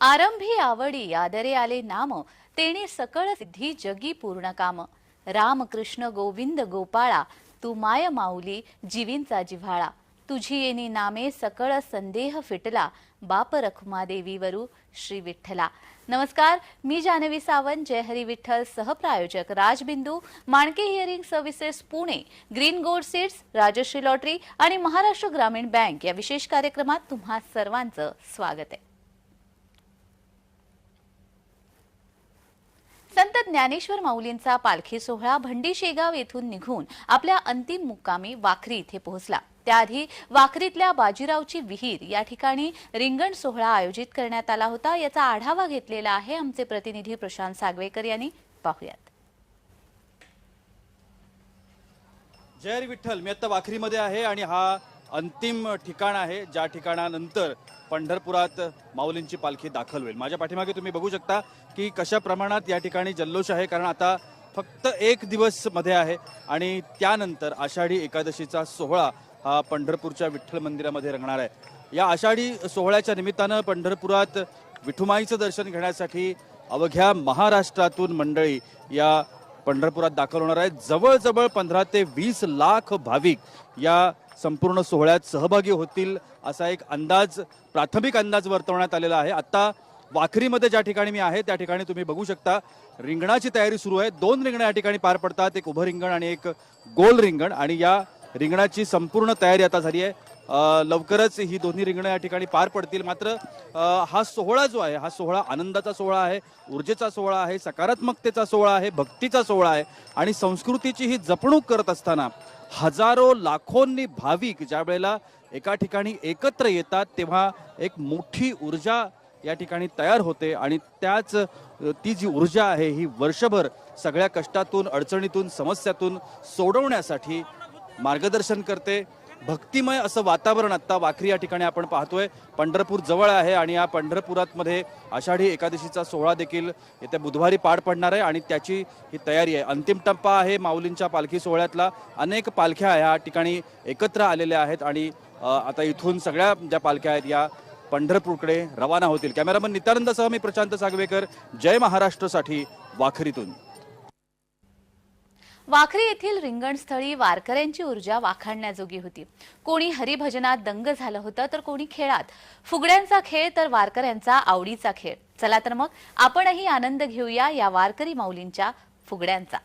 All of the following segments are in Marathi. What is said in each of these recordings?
आरंभी आवडी आदरे आले नाम तेने सकळ सिद्धी जगी पूर्ण काम. रामकृष्ण गोविंद गोपाळा तू माय माऊली जीवींचा जिव्हाळा. तुझी येणी नामे सकळ संदेह फिटला बाप रखुमा देवीवरू श्री विठ्ठला. नमस्कार मी जानवी सावंत जय Hari Vitthal सहप्रायोजक Rajbindu Manke hearing services Pune green gold seeds Rajshree lottery आणि महाराष्ट्र ग्रामीण बँक या विशेष कार्यक्रमात तुम्हा सर्वांचं स्वागत आहे. संत ज्ञानेश्वर माऊलींचा पालखी सोहळा भंडी शेगाव येथून निघून आपल्या अंतिम मुक्कामी वाखरी इथे पोहोचला. त्याआधी वाखरीतल्या बाजीरावची विहीर या ठिकाणी रिंगण सोहळा आयोजित करण्यात आला होता. याचा आढावा घेतलेला आहे आमचे प्रतिनिधी प्रशांत सागवेकर यांनी. पाहुयात. जय विठ्ठल. मी आता वाखरीमध्ये आहे आणि हा अंतिम ठिकाण आहे. ज्या ठिकाणानंतर पंढरपुरात माऊलींची पालखी दाखल होईल. माझ्या पाठीमागे तुम्ही बघू शकता की कशा प्रमाणात या ठिकाणी जल्लोष आहे. कारण आता फक्त एक दिवसमध्ये आहे आणि त्यानंतर आषाढी एकादशीचा सोहळा हा पंढरपूरच्या विठ्ठल मंदिरामध्ये रंगणार आहे. या आषाढी सोहळ्याच्या निमित्तानं पंढरपुरात विठुमाईचं दर्शन घेण्यासाठी अवघ्या महाराष्ट्रातून मंडळी या पंढरपुरात दाखल होणार आहेत. जवळजवळ पंधरा ते वीस लाख भाविक या संपूर्ण सोहळ्यात सहभागी होतील असा एक अंदाज प्राथमिक अंदाज वर्तवण्यात आलेला आहे. आता वाखरीमध्ये ज्या ठिकाणी मी आहे त्या ठिकाणी तुम्ही बघू शकता. रिंगणाची तयारी सुरू आहे. दोन रिंगणं या ठिकाणी पार पडतात. एक उभं रिंगण आणि एक गोल रिंगण. आणि या रिंगणाची संपूर्ण तयारी आता झाली आहे. लवकरच ही दोन्ही रिंगणं या ठिकाणी पार पडतील. मात्र हा सोहळा जो आहे हा सोहळा आनंदाचा सोहळा आहे ऊर्जेचा सोहळा आहे सकारात्मकतेचा सोहळा आहे भक्तीचा सोहळा आहे आणि संस्कृतीची ही जपणूक करत असताना हजारो लाखोंनी भाविक ज्या वेळेला एका ठिकाणी एकत्र येतात तेव्हा एक मोठी ऊर्जा या ठिकाणी तयार होते आणि त्याच ती जी ऊर्जा आहे ही वर्षभर सगळ्या कष्टातून अडचणीतून समस्यातून सोडवण्यासाठी मार्गदर्शन करते. भक्तिमय असं वातावरण आत्ता वाखरी या ठिकाणी आपण पाहतोय. पंढरपूर जवळ आहे आणि या पंढरपुरात मध्ये आषाढी एकादशीचा सोहळा देखील येत्या बुधवारी पार पडणार आहे आणि त्याची ही तयारी आहे. अंतिम टप्पा आहे माऊलींच्या पालखी सोहळ्यातला. अनेक पालख्या ह्या ठिकाणी एकत्र आलेल्या आहेत आणि आता इथून सगळ्या ज्या पालख्या आहेत या पंढरपूरकडे रवाना होतील. कॅमेरामन नित्यानंदसह मी प्रशांत सागवेकर. जय महाराष्ट्रसाठी वाखरीतून. वाखरी येथील रिंगणस्थळी वारकऱ्यांची ऊर्जा वाखाणण्याजोगी होती. कोणी हरिभजनात दंग झालं होतं तर कोणी खेळात. फुगड्यांचा खेळ तर वारकऱ्यांचा आवडीचा खेळ. चला तर मग आपणही आनंद घेऊया या वारकरी माऊलींच्या फुगड्यांचा.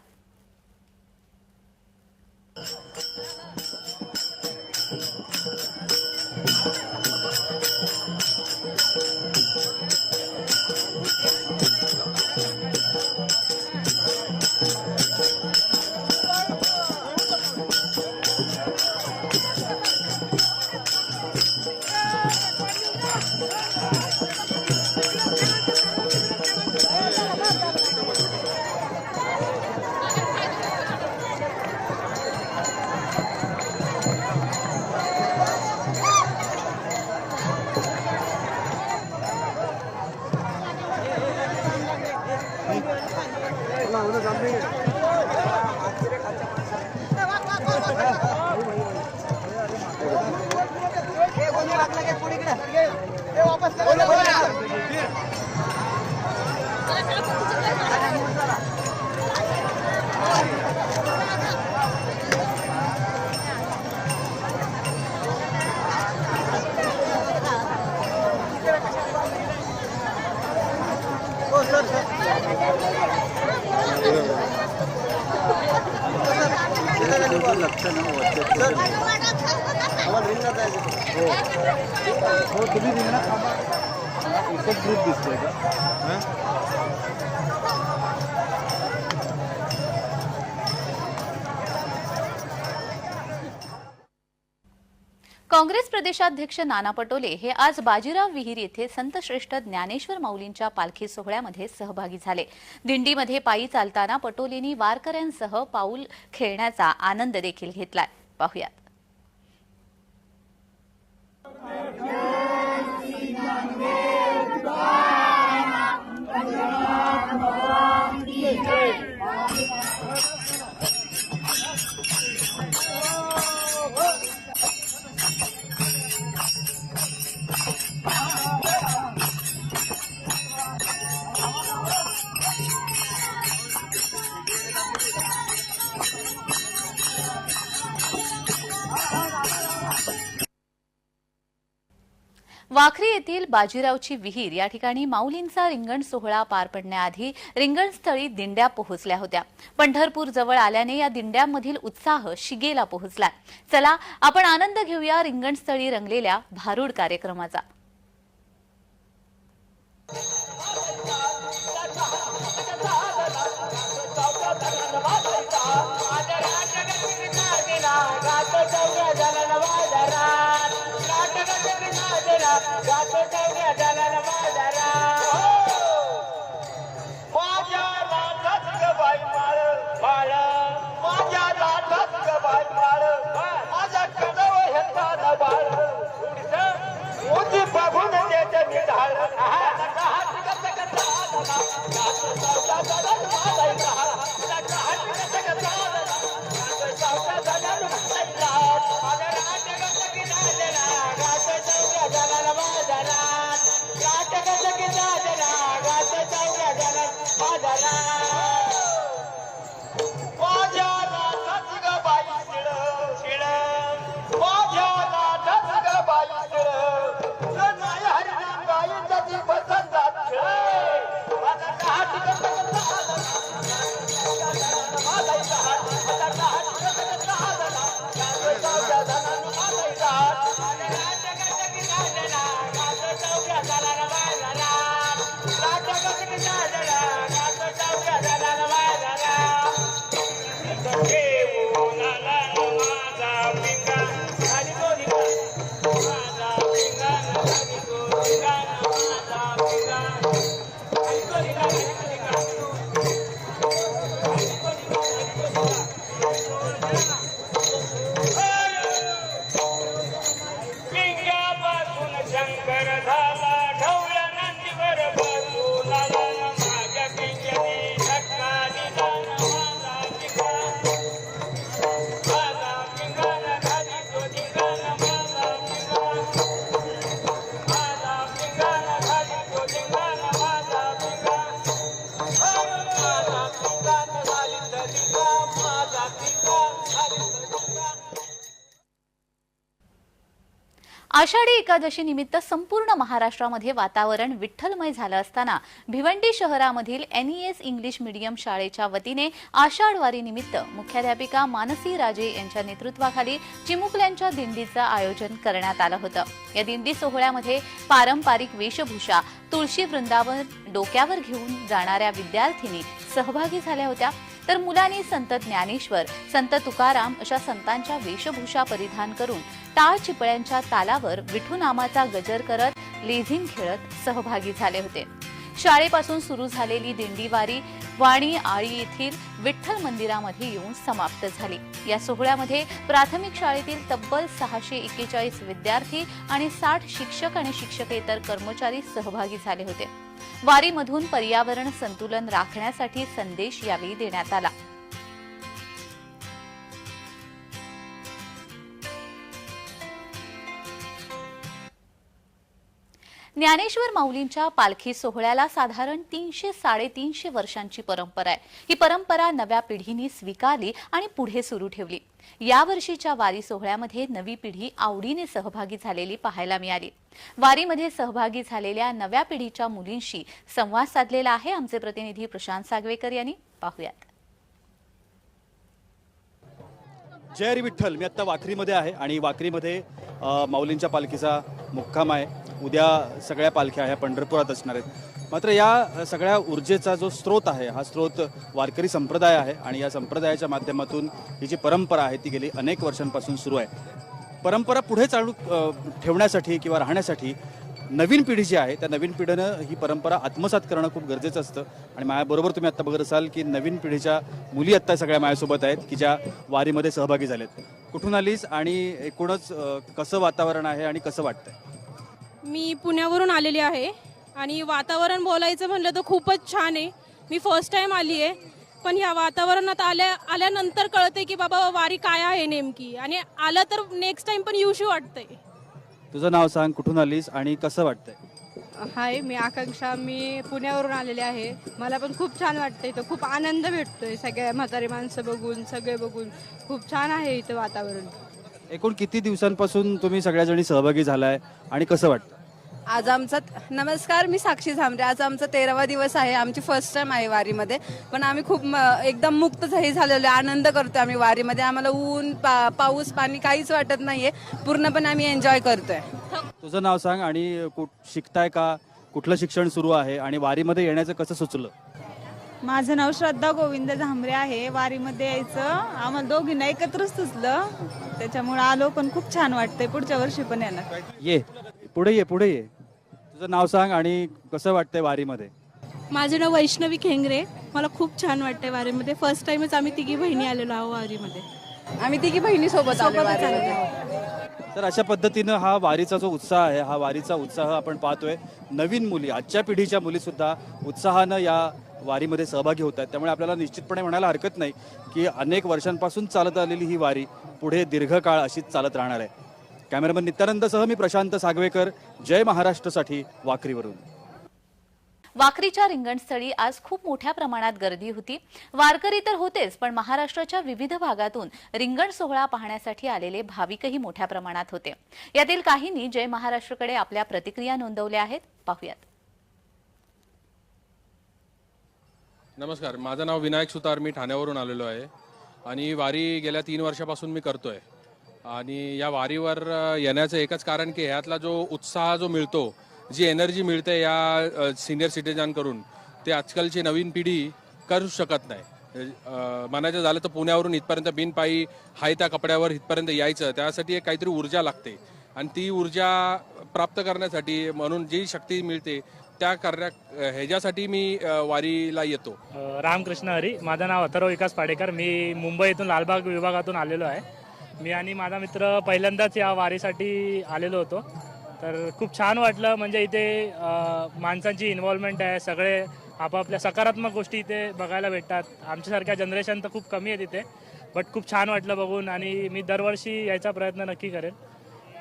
काँग्रेस प्रदेशाध्यक्ष नाना पटोले हे आज बाजीराव विहीर येथे संतश्रेष्ठ ज्ञानेश्वर माऊलींच्या पालखी सोहळ्यामध्ये सहभागी झाले. दिंडीमध्ये पायी चालताना पटोलेंनी वारकऱ्यांसह पाऊल खेळण्याचा आनंद देखील घेतलाय. पाहुयात. वाखरी येथील बाजीरावची विहीर या ठिकाणी माऊलींचा रिंगण सोहळा पार पडण्याआधी रिंगणस्थळी दिंड्या पोहोचल्या होत्या. पंढरपूर जवळ आल्याने या दिंड्यांमधील उत्साह शिगेला पोहोचला चला आपण आनंद घेऊया रिंगणस्थळी रंगलेल्या भारूड कार्यक्रमाचा. एकादशी निमित्त संपूर्ण महाराष्ट्रामध्ये वातावरण विठ्ठलमय झालं असताना भिवंडी शहरामधील एनईएस इंग्लिश मीडियम शाळेच्या वतीने आषाढवारी निमित्त मुख्याध्यापिका मानसी राजे यांच्या नेतृत्वाखाली चिमुकल्यांच्या दिंडीचं आयोजन करण्यात आलं होतं. या दिंडी सोहळ्यामध्ये पारंपरिक वेशभूषा तुळशी वृंदावन डोक्यावर घेऊन जाणाऱ्या विद्यार्थिनी सहभागी झाल्या होत्या. तर मुलांनी संत ज्ञानेश्वर संत तुकाराम अशा संतांच्या वेशभूषा परिधान करून टाळ चिपळ्यांच्या तालावर विठू नामाचा गजर करत लेझिम खेळत सहभागी झाले होते. शाळेपासून सुरू झालेली दिंडीवारी वाणी आळी येथील विठ्ठल मंदिरामध्ये येऊन समाप्त झाली. या सोहळ्यामध्ये प्राथमिक शाळेतील तब्बल सहाशे एक्केचाळीस विद्यार्थी आणि साठ शिक्षक आणि शिक्षकेतर कर्मचारी सहभागी झाले होते. वारीमधून पर्यावरण संतुलन राखण्यासाठी संदेश यावेळी देण्यात आला. ज्ञानेश्वर माऊलींच्या पालखी सोहळ्याला साधारण तीनशे साडेतीनशे वर्षांची परंपरा आहे. ही परंपरा नव्या पिढीने स्वीकारली आणि पुढे सुरू ठेवली. यावर्षीच्या वारी सोहळ्यामध्ये नवी पिढी आवडीने सहभागी झालेली पाहायला मिळाली. वारीमध्ये सहभागी झालेल्या नव्या पिढीच्या मुलींशी संवाद साधलेला आहे आमचे प्रतिनिधी प्रशांत सागवेकर यांनी. पाहूयात. जय हरी विठ्ठल. मी आत्ता वाखरीमध्ये आहे आणि वाखरीमध्ये माऊलींच्या पालखीचा मुक्काम आहे. उद्या सगळ्या पालख्या ह्या पंढरपुरात असणार आहेत. मात्र या सगळ्या ऊर्जेचा जो स्रोत आहे हा स्रोत वारकरी संप्रदाय आहे आणि या संप्रदायाच्या माध्यमातून ही जी परंपरा आहे ती गेली अनेक वर्षांपासून सुरू आहे. परंपरा पुढे चालू ठेवण्यासाठी किंवा राहण्यासाठी नवीन पिढी जी आहे त्या नवीन पिढीनं ही परंपरा आत्मसात करणं खूप गरजेचं असतं. आणि माझ्याबरोबर तुम्ही आत्ता बघत असाल की नवीन पिढीच्या मुली आत्ता सगळ्या माझ्यासोबत आहेत की ज्या वारीमध्ये सहभागी झाल्यात कुठून आलीस आणि एकूणच कसं वातावरण आहे आणि कसं वाटतंय? मी पुण्यावरून आलेली आहे आणि वातावरण बोलायचं म्हणलं तर खूपच छान आहे. मी फर्स्ट टाइम आली आहे पण ह्या वातावरणात आल्या आल्यानंतर कळते की बाबा वारी काय आहे नेमकी? आणि आलं तर नेक्स्ट टाइम पण येऊशी वाटतंय. तुझं नाव सांग कुठून आलीस आणि कसं वाटतंय? हाय मी आकांक्षा मी पुण्यावरून आलेले आहे. मला पण खूप छान वाटतं इथं. खूप आनंद भेटतोय सगळ्या म्हातारी माणसं बघून सगळे बघून. खूप छान आहे इथं वातावरण. एकूण किती दिवसांपासून तुम्ही सगळ्या जणी सहभागी झालाय आणि कसं वाटतं आज आमचा नमस्कार मी साक्षी झांबरे. आज आमचा तेरावा दिवस आहे. आमची फर्स्ट टाइम आहे वारीमध्ये. पण आम्ही खूप एकदम मुक्त हे झालेलो आहे. आनंद करतो आम्ही वारीमध्ये. आम्हाला ऊन पा पाऊस पाणी काहीच वाटत नाहीये. पूर्णपणे आम्ही एन्जॉय करतोय. तुझं नाव सांग आणि कुठ शिकताय का? कुठलं शिक्षण सुरू आहे? आणि वारीमध्ये येण्याचं कसं सुचलं? माझं नाव श्रद्धा गोविंद झांबरे आहे. वारीमध्ये यायचं. आम्हाला दोघींना एकत्रच सुचलं. त्याच्यामुळे आलो पण खूप छान वाटतंय. पुढच्या वर्षी पण येणार. ये. पुढे ये पुढे ये. तुझं नाव सांग आणि कसं वाटतंय वारीमध्ये? माझं नाव वैष्णवी खेंगरे. मला खूप छान वाटतंय वारीमध्ये. फर्स्ट टाइमच आम्ही तिघी बहिणी आलेलो आहोत वारीमध्ये. आम्ही तिघी बहिणी सोबत आलो तर अशा पद्धतीनं हा वारीचा जो उत्साह आहे हा वारीचा उत्साह आपण पाहतोय. नवीन मुली आजच्या पिढीच्या मुली सुद्धा उत्साहानं या वारीमध्ये सहभागी होत आहेत. त्यामुळे आपल्याला निश्चितपणे म्हणायला हरकत नाही की अनेक वर्षांपासून चालत आलेली ही वारी पुढे दीर्घकाळ अशीच चालत राहणार आहे. कॅमेरामन नित्यानंदसह मी प्रशांत सागवेकर. जय महाराष्ट्रसाठी वाकरीवरून वाखरीच्या रिंगणस्थळी आज खूप मोठ्या प्रमाणात गर्दी होती. वारकरी तर होतेच पण महाराष्ट्राच्या विविध भागातून रिंगण सोहळा पाहण्यासाठी आलेले भाविकही मोठ्या प्रमाणात होते. यातील काहींनी जय महाराष्ट्रकडे आपल्या प्रतिक्रिया नोंदवल्या आहेत. पाहुयात. नमस्कार माझं नाव विनायक सुतार. मी ठाण्यावरून आलेलो आहे. आणि वारी गेल्या तीन वर्षापासून मी करतोय. आणि या वारीवर येण्याचं एकच कारण की ह्यातला जो उत्साह जो मिळतो जी एनर्जी मिळते या सिनियर सिटीजनकडून ते आजकालची नवीन पिढी करू शकत नाही. म्हणायचं झालं तर पुण्यावरून इथपर्यंत बिनपायी हाय त्या कपड्यावर इथपर्यंत यायचं त्यासाठी एक काहीतरी ऊर्जा लागते. आणि ती ऊर्जा प्राप्त करण्यासाठी म्हणून जी शक्ती मिळते त्या करण्या ह्याच्यासाठी मी वारीला येतो. रामकृष्ण हरी माझं नाव अथर्व विकास पाडेकर मी मुंबईतून लालबाग विभागातून आलेलो आहे. मी आणि माझा मित्र पहिल्यांदाच या वारीसाठी आलेलो होतो. तर खूप छान वाटलं म्हणजे इथे माणसांची इन्व्हॉल्वमेंट आहे सगळे आपापल्या सकारात्मक गोष्टी इथे बघायला भेटतात. आमच्यासारख्या जनरेशन तर खूप कमी आहे तिथे बट खूप छान वाटलं बघून आणि मी दरवर्षी यायचा प्रयत्न नक्की करेन.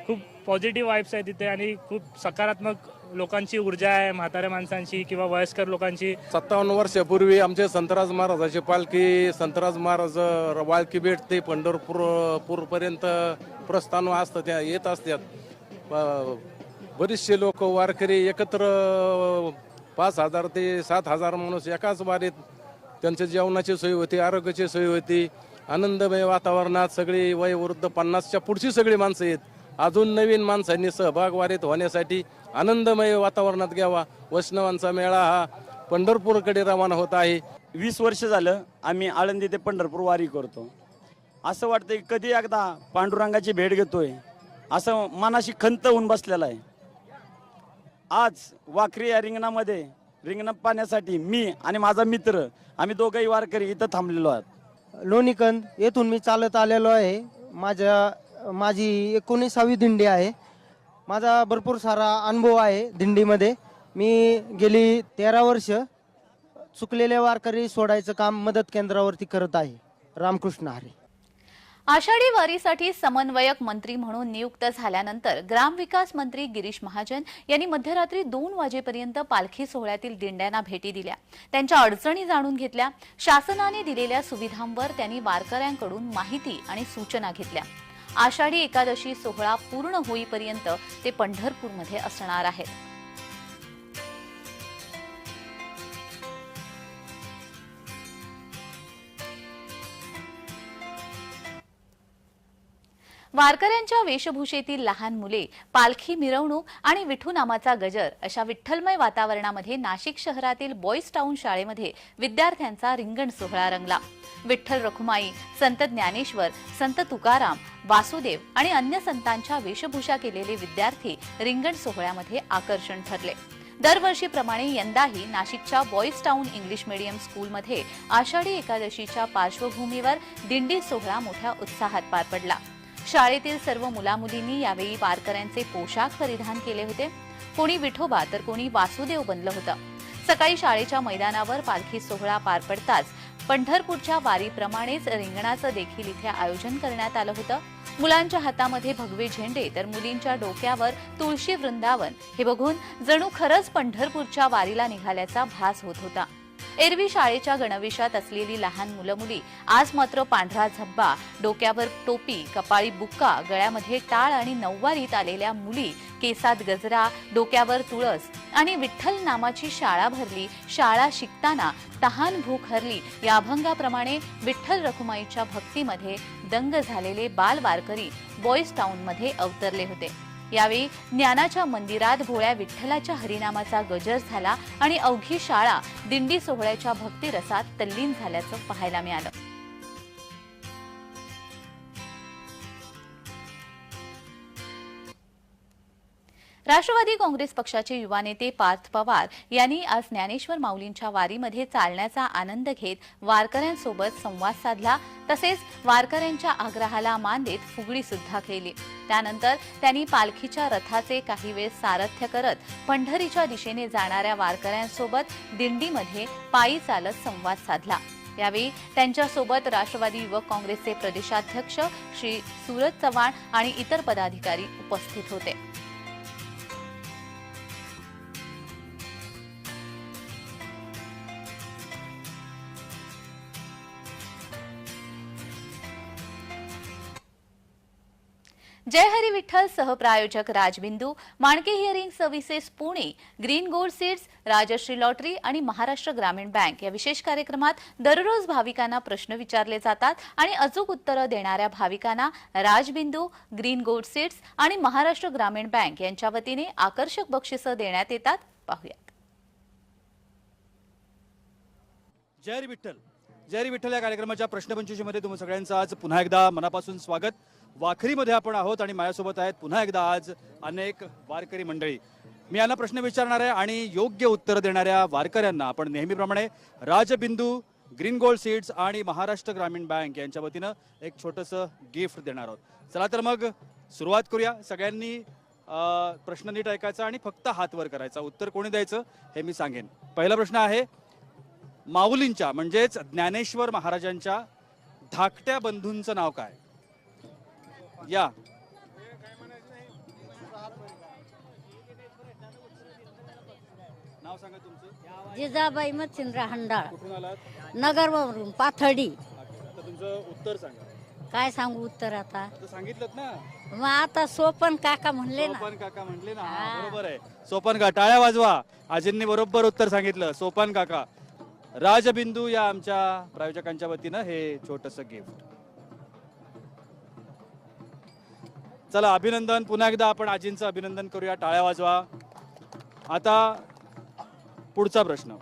खूप पॉझिटिव्ह वाईब्स आहे तिथे आणि खूप सकारात्मक लोकांची ऊर्जा आहे म्हाताऱ्या माणसांची किंवा वयस्कर लोकांची. सत्तावन्न वर्षापूर्वी आमचे संतराज महाराजाची पालखी संतराज महाराज वाळकी बेट ते पंढरपूर पूरपर्यंत प्रस्थान असतं त्या येत असतात. बरेचसे लोक वारकरी एकत्र पाच हजार ते सात हजार माणूस एकाच वारीत त्यांच्या जेवणाची सोय होती आरोग्याची सोय होती. आनंदमय वातावरणात सगळी वयवृद्ध पन्नासच्या पुढची सगळी माणसं आहेत. अजून नवीन माणसांनी सहभाग वारीत होण्यासाठी आनंदमय वातावरणात घ्यावा. वैष्णवांचा मेळा हा पंढरपूरकडे रवाना होत आहे. वीस वर्ष झालं आम्ही आळंदी ते पंढरपूर वारी करतो. असं वाटतं की कधी एकदा पांडुरंगाची भेट घेतोय. असं मनाशी खंत होऊन बसलेलं आहे. आज वाखरी या रिंगणामध्ये रिंगण पाहण्यासाठी मी आणि माझा मित्र आम्ही दोघंही वारकरी इथं थांबलेलो आहोत. लोणीकंद येथून मी चालत आलेलो आहे. माझ्या माझी एकोणीसावी दिंडी आहे. माझा भरपूर सारा अनुभव आहे दिंडीमध्ये. मी गेली तेरा वर्ष चुकलेले वारकरी सोडायचं काम मदत केंद्रावरती करत आहे. रामकृष्ण हरी. आषाढी वारीसाठी समन्वयक मंत्री म्हणून नियुक्त झाल्यानंतर ग्रामविकास मंत्री गिरीश महाजन यांनी मध्यरात्री दोन वाजेपर्यंत पालखी सोहळ्यातील दिंड्यांना भेटी दिल्या. त्यांच्या अडचणी जाणून घेतल्या. शासनाने दिलेल्या सुविधांवर त्यांनी वारकऱ्यांकडून माहिती आणि सूचना घेतल्या. आषाढी एकादशी सोहळा पूर्ण होईपर्यंत ते पंढरपूरमध्ये असणार आहेत. वारकऱ्यांच्या वेशभूषेतील लहान मुले पालखी मिरवणूक आणि विठू नामाचा गजर अशा विठ्ठलमय वातावरणामध्ये नाशिक शहरातील बॉईज टाऊन शाळेमध्ये विद्यार्थ्यांचा रिंगण सोहळा रंगला. विठ्ठल रखुमाई संत ज्ञानेश्वर संत तुकाराम वासुदेव आणि अन्य संतांच्या वेशभूषा केलेले विद्यार्थी रिंगण सोहळ्यामध्ये आकर्षण ठरले. दरवर्षीप्रमाणे यंदाही नाशिकच्या बॉईज टाऊन इंग्लिश मीडियम स्कूलमध्ये आषाढी एकादशीच्या पार्श्वभूमीवर दिंडी सोहळा मोठ्या उत्साहात पार पडला. शाळेतील सर्व मुलामुलींनी यावेळी वारकऱ्यांचे पोशाख परिधान केले होते. कोणी विठोबा तर कोणी वासुदेव बनलं होतं. सकाळी शाळेच्या मैदानावर पालखी सोहळा पार पडताच पंढरपूरच्या वारीप्रमाणेच रिंगणाचं देखील इथे आयोजन करण्यात आलं होतं. मुलांच्या हातामध्ये भगवे झेंडे तर मुलींच्या डोक्यावर तुळशी वृंदावन हे बघून जणू खरंच पंढरपूरच्या वारीला निघाल्याचा भास होत होता. एरवी शाळेच्या गणवेशात असलेली लहान मुलं मुली आज मात्र पांढरा झब्बा डोक्यावर टोपी कपाळी बुक्का गळ्यामध्ये टाळ आणि नऊवारीत आलेल्या मुली केसात गजरा डोक्यावर तुळस आणि विठ्ठल नामाची शाळा भरली. शाळा शिकताना तहान भूक हरली. या अभंगाप्रमाणे विठ्ठल रखुमाईच्या भक्तीमध्ये दंग झालेले बाल वारकरी बॉईज टाऊनमध्ये अवतरले होते. यावेळी ज्ञानाच्या मंदिरात भोळ्या विठ्ठलाच्या हरिनामाचा गजर झाला आणि अवघी शाळा दिंडी सोहळ्याच्या भक्तिरसात तल्लीन झाल्याचं पाहायला मिळालं. राष्ट्रवादी काँग्रेस पक्षाचे युवा नेते पार्थ पवार यांनी आज ज्ञानेश्वर माऊलींच्या वारीमध्ये चालण्याचा आनंद घेत वारकऱ्यांसोबत संवाद साधला. तसेच वारकऱ्यांच्या आग्रहाला मान देत फुगडी सुद्धा केली त्यानंतर त्यांनी पालखीच्या रथाचे काही वेळ सारथ्य करत पंढरीच्या दिशेने जाणाऱ्या वारकऱ्यांसोबत दिंडीमध्ये पायी चालत संवाद साधला. यावेळी त्यांच्यासोबत राष्ट्रवादी युवक काँग्रेसचे प्रदेशाध्यक्ष श्री सूरज चव्हाण आणि इतर पदाधिकारी उपस्थित होते. जय Hari Vitthal सहप्रायोजक Rajbindu Manke hearing services Pune green gold seeds Rajshree lottery आणि महाराष्ट्र ग्रामीण बँक या विशेष कार्यक्रमात दररोज भाविकांना प्रश्न विचारले जातात आणि अचूक उत्तरं देणाऱ्या भाविकांना राजबिंदू ग्रीन गोल्ड सीड्स आणि महाराष्ट्र ग्रामीण बँक यांच्या वतीने आकर्षक बक्षिसं देण्यात येतात. पाहूयात. जय हरी विठ्ठल. जय हरी विठ्ठल या कार्यक्रमाच्या प्रश्नपंचवीसमध्ये तुम्ही सगळ्यांचं आज पुन्हा एकदा मनापासून स्वागत. वाखरीमध्ये आपण आहोत आणि माझ्यासोबत आहेत पुन्हा एकदा आज अनेक वारकरी मंडळी. मी यांना प्रश्न विचारणार आहे आणि योग्य उत्तर देणाऱ्या वारकऱ्यांना आपण नेहमीप्रमाणे राजबिंदू ग्रीन गोल्ड सीड्स आणि महाराष्ट्र ग्रामीण बँक यांच्या वतीनं एक छोटंसं गिफ्ट देणार आहोत. चला तर मग सुरुवात करूया. सगळ्यांनी प्रश्न नीट ऐकायचा आणि फक्त हात वर करायचा. उत्तर कोणी द्यायचं हे मी सांगेन. पहिला प्रश्न आहे माऊलींच्या म्हणजेच ज्ञानेश्वर महाराजांच्या धाकट्या बंधूंचं नाव काय? या. नाव सांगा तुमचं. जिजाबाई मच्छिंद्र हंडाळ. कुठून आलात? नगरवरून पाथर्डी. आता तुमचं उत्तर सांगा. काय सांगू उत्तर आता? आता सांगितलं ना. मग आता सोपन काका म्हणले ना. सोपान काका म्हटले ना. हा. बरोबर आहे. सोपान का टाळ्या वाजवा. आजींनी बरोबर उत्तर सांगितलं. सोपान काका. राजबिंदू या आमच्या प्रायोजकांच्या वतीनं हे छोटस गिफ्ट चला अभिनंदन. पुन्हा एकदा आपण आजींचं अभिनंदन करूया. टाळ्या वाजवा. आता पुढचा प्रश्न.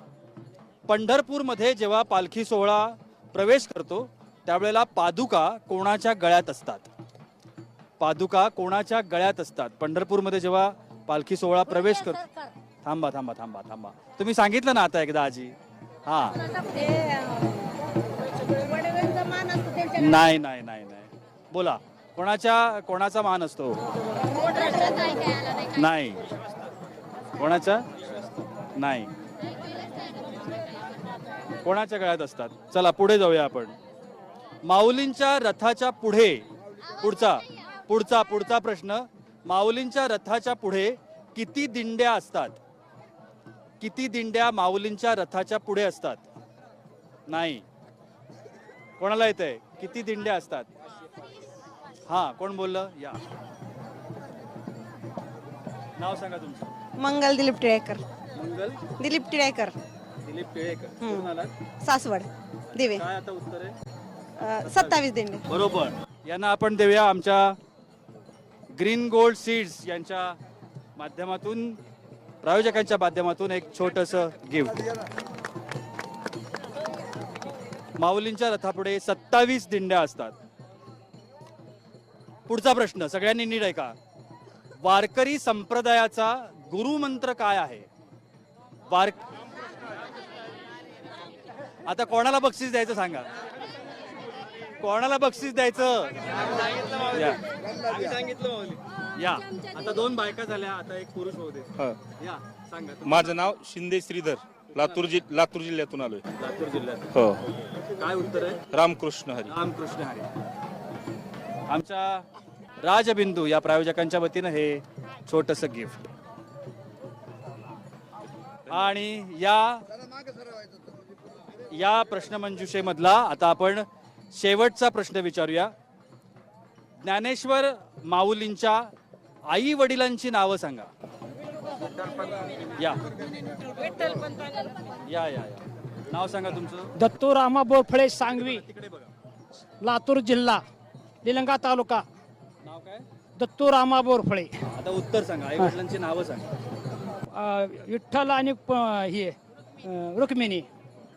पंढरपूरमध्ये जेव्हा पालखी सोहळा प्रवेश करतो त्यावेळेला पादुका कोणाच्या गळ्यात असतात? पादुका कोणाच्या गळ्यात असतात? पंढरपूरमध्ये जेव्हा पालखी सोहळा प्रवेश करतो थांबा थांबा थांबा थांबा. तुम्ही सांगितलं ना आता एकदा आजी. हा. नाही नाही नाही नाही. बोला. कोणाच्या कोणाचा मान असतो? नाही कोणाचा नाही. कोणाच्या? गळ्यात असतात? चला पुढे जाऊया आपण. माऊलींच्या रथाच्या पुढे पुढचा पुढचा पुढचा प्रश्न. माऊलींच्या रथाच्या पुढे किती दिंड्या असतात? किती दिंड्या माऊलींच्या रथाच्या पुढे असतात? नाही. कोणाला येत आहे किती दिंड्या असतात? हा कोण बोललं? या. नाव सांगा तुमचं. मंगल दिलीप टिळेकर. मंगल? दिलीप टिळेकर. दिलीप टिळेकर. कुठून आलात सासवड. दिवे. काय आता उत्तर आहे? सत्तावीस दिंडे. बरोबर. यांना आपण देऊया आमच्या ग्रीन गोल्ड सीड्स यांच्या माध्यमातून प्रायोजकांच्या माध्यमातून एक छोटस गिफ्ट. माऊलींच्या रथापुढे सत्तावीस दिंड्या असतात. पुढचा प्रश्न सगळ्यांनी नीट ऐका. वारकरी संप्रदायाचा गुरुमंत्र काय आहे? वार आता कोणाला बक्षीस द्यायचं सांगा? कोणाला बक्षीस द्यायचं? या. या. आता दोन बायका झाल्या आता एक पुरुष होते या सांगा. तुम्ही. माझं नाव शिंदे श्रीधर लातूर जि लातूर जिल्ह्यातून आलोय. लातूर जिल्ह्यात. हो. काय उत्तर आहे? रामकृष्ण हरी. रामकृष्ण हरी. आमच्या राजबिंदू या प्रायोजकांच्या वतीनं हे छोटस गिफ्ट. आणि या या प्रश्नमंजुषेमधला आता आपण शेवटचा प्रश्न विचारूया. ज्ञानेश्वर माऊलींच्या आई वडिलांची नावं सांगा. या या या. नाव सांगा तुमचं. दत्तू रामा बोरफळे सांगवी लातूर जिल्हा. निलंगा तालुका. नाव काय? दत्तू रामा बोरफळे. आता उत्तर सांगा आई वडिलांची नावं सांगा. विठ्ठल आणि हे रुक्मिणी.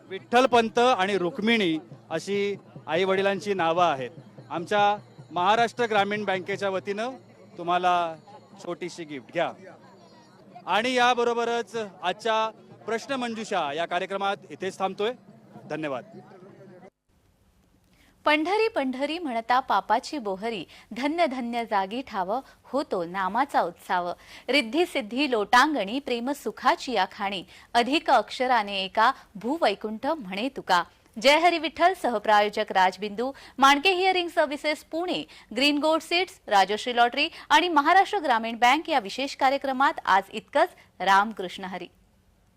विठ्ठल पंत आणि रुक्मिणी अशी आई वडिलांची नावं आहेत. आमच्या महाराष्ट्र ग्रामीण बँकेच्या वतीनं तुम्हाला छोटीशी गिफ्ट घ्या. आणि याबरोबरच आजच्या प्रश्नमंजुषा या कार्यक्रमात इथेच थांबतोय. धन्यवाद. पंढरी पंढरी म्हणता पापाची बोहरी धन्य धन्य जागी ठाव होतो नामाचा उत्साव. रिद्धी सिद्धी लोटांगणी प्रेम सुखाची आखाणी अधिक अक्षराने एका भूवैकुंठ म्हणे तुका. जय Hari Vitthal सहप्रायोजक Rajbindu Manke hearing services Pune green gold seeds Rajshree lottery आणि महाराष्ट्र ग्रामीण बँक या विशेष कार्यक्रमात आज इतकंच. रामकृष्ण हरी.